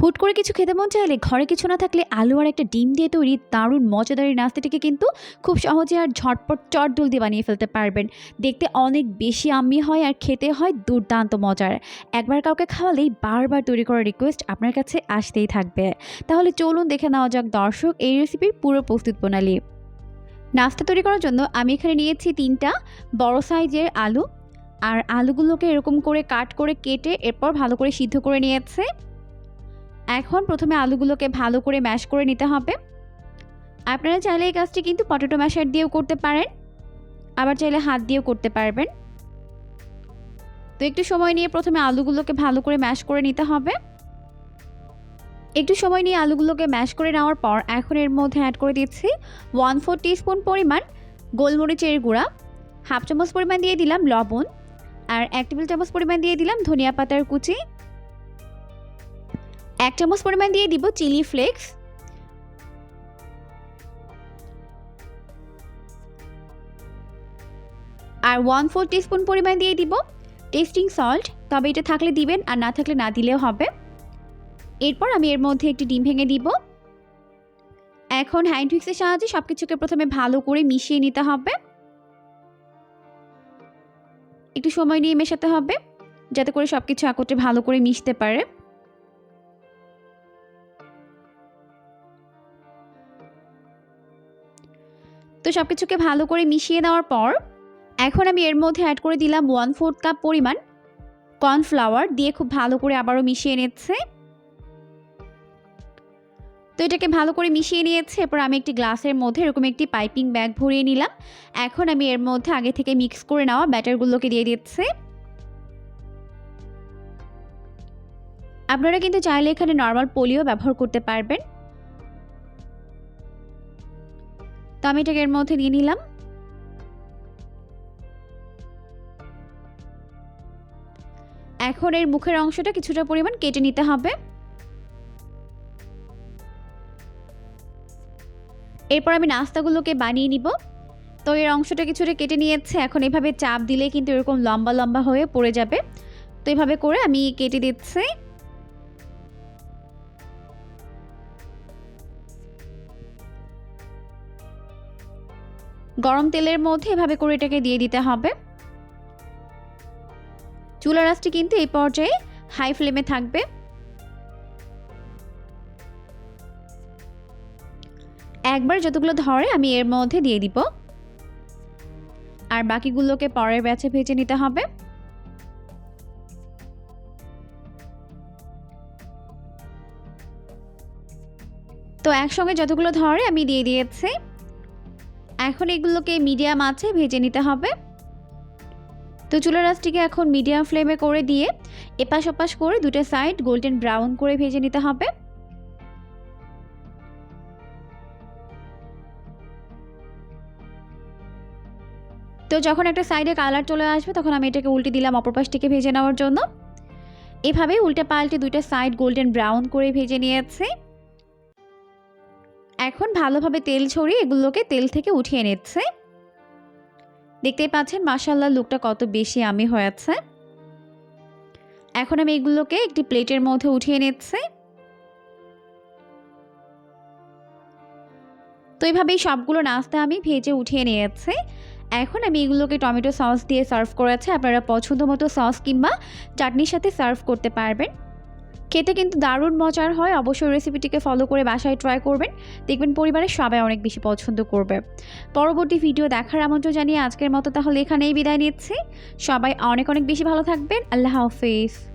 হুট করে কিছু খেতে মন চাইলে ঘরে কিছু না থাকলে আলু আর একটা ডিম দিয়ে তৈরি দারুণ মজাদার নাস্তাটিকে কিন্তু খুব সহজে আর ঝটপট চটদুল দিয়ে বানিয়ে ফেলতে পারবেন। দেখতে অনেক বেশি আম্মি হয় আর খেতে হয় দুর্দান্ত মজার। একবার কাউকে খাওয়ালেই বারবার তৈরি করার রিকোয়েস্ট আপনার কাছে আসতেই থাকবে। তাহলে চলুন দেখে নেওয়া যাক দর্শক, এই রেসিপির পুরো প্রস্তুত প্রণালী। নাস্তা তৈরি করার জন্য আমি এখানে নিয়েছি তিনটা বড় সাইজের আলু। আর আলুগুলোকে এরকম করে কাট করে কেটে এরপর ভালো করে সিদ্ধ করে নিয়েছে। এখন প্রথমে আলুগুলোকে ভালো করে ম্যাশ করে নিতে হবে। আপনারা চাইলে এই কাজটি কিন্তু পটেটো ম্যাশার দিয়েও করতে পারেন। আবার চাইলে হাত দিয়েও করতে পারবেন। তো একটু সময় নিয়ে প্রথমে আলুগুলোকে ভালো করে ম্যাশ করে নিতে হবে। একটু সময় নিয়ে আলুগুলোকে ম্যাশ করে নেওয়ার পর এখন এর মধ্যে অ্যাড করে দিচ্ছি ওয়ান ফোর টিস্পুন পরিমাণ গোলমরিচের গুঁড়া হাফ চামচ পরিমাণ দিয়ে দিলাম লবণ, আর এক টেবিল চামচ পরিমাণ দিয়ে দিলাম ধনিয়া পাতার কুচি এক চামচ পরিমাণ দিয়ে দিব চিলি ফ্লেক্স। আর ওয়ান ফোর টিস্পুন পরিমাণ দিয়ে দিব টেস্টিং সল্ট তবে এটা থাকলে দিবেন, আর না থাকলে না দিলেও হবে। এরপর আমি এর মধ্যে একটি ডিম ভেঙে দিব। এখন হ্যান্ড হুইক্সের সাহায্যে সব কিছুকে প্রথমে ভালো করে মিশিয়ে নিতে হবে। একটু সময় নিয়ে মেশাতে হবে, যাতে করে সব কিছু একত্রে ভালো করে মিশতে পারে। তো সব কিছুকে ভালো করে মিশিয়ে দেওয়ার পর, এখন আমি এর মধ্যে অ্যাড করে দিলাম ওয়ান ফোর্থ কাপ পরিমাণ কর্নফ্লাওয়ার দিয়ে খুব ভালো করে আবারও মিশিয়ে নিচ্ছে। তো এটাকে ভালো করে মিশিয়ে নিয়েছে, এরপর আমি একটি গ্লাসের মধ্যে এরকম একটি পাইপিং ব্যাগ ভরিয়ে নিলাম। এখন আমি এর মধ্যে আগে থেকে মিক্স করে নেওয়া ব্যাটারগুলোকে দিয়ে দিচ্ছে। আপনারা কিন্তু চাইলে এখানে নর্মাল পোলিও ব্যবহার করতে পারবেন। তো আমি এটাকে এর মধ্যে দিয়ে নিলাম। এখন এর মুখের অংশটা কিছুটা পরিমাণ কেটে নিতে হবে। এরপর আমি নাস্তাগুলোকে বানিয়ে নিব। তো এর অংশটা কিছুটা কেটে নিয়েছে। এখন এভাবে চাপ দিলে কিন্তু এরকম লম্বা লম্বা হয়ে পড়ে যাবে। তো এভাবে করে আমি কেটে দিচ্ছি। গরম তেলের মধ্যে এভাবে করে এটাকে দিয়ে দিতে হবে। চুলা রাসটি কিন্তু এই পর্যায়ে হাই ফ্লেমে থাকবে। একবার যতগুলো ধরে আমি এর মধ্যে দিয়ে দিব। আর বাকিগুলোকে পরের ব্যাচে ভেজে নিতে হবে। তো একসঙ্গে যতগুলো ধরে আমি দিয়ে দিয়েছি। এখন এগুলোকে মিডিয়াম আছে, ভেজে নিতে হবে। তো চুলা রাসটিকে এখন মিডিয়াম ফ্লেমে করে দিয়ে এপাশ ওপাশ করে দুটো সাইড গোল্ডেন ব্রাউন করে ভেজে নিতে হবে। তো যখন একটা সাইডে কালার চলে আসবে, তখন আমি এটাকে উল্টে দিলাম অপর পাশ থেকে ভেজে নেওয়ার জন্য। এভাবে উল্টে পাল্টে দুইটা সাইড গোল্ডেন ব্রাউন করে ভেজে নিয়েছি। এখন ভালোভাবে তেল ছড়িয়ে এগুলোকে তেল থেকে উঠিয়ে নিচ্ছে। দেখতেই পাচ্ছেন মাসাল্লাহ লুকটা কত বেশি আমি হয়েছে এখন আমি এগুলোকে একটি প্লেটের মধ্যে উঠিয়ে নিচ্ছি। তো এইভাবেই সবগুলো নাস্তা আমি ভেজে উঠিয়ে নিয়েছি। এখন আমি এগুলোকে টমেটো সস দিয়ে সার্ভ করেছি। আপনারা পছন্দ মতো সস কিংবা চাটনির সাথে সার্ভ করতে পারবেন। খেতে কিন্তু দারুণ মজার হয়। অবশ্যই রেসিপিটিকে ফলো করে বাসায় ট্রাই করবেন। দেখবেন পরিবারের সবাই অনেক বেশি পছন্দ করবে। পরবর্তী ভিডিও দেখার আমন্ত্রণ জানিয়ে আজকের মতো তাহলে এখানেই বিদায় নিচ্ছি। সবাই অনেক অনেক বেশি ভালো থাকবেন। আল্লাহ হাফিজ।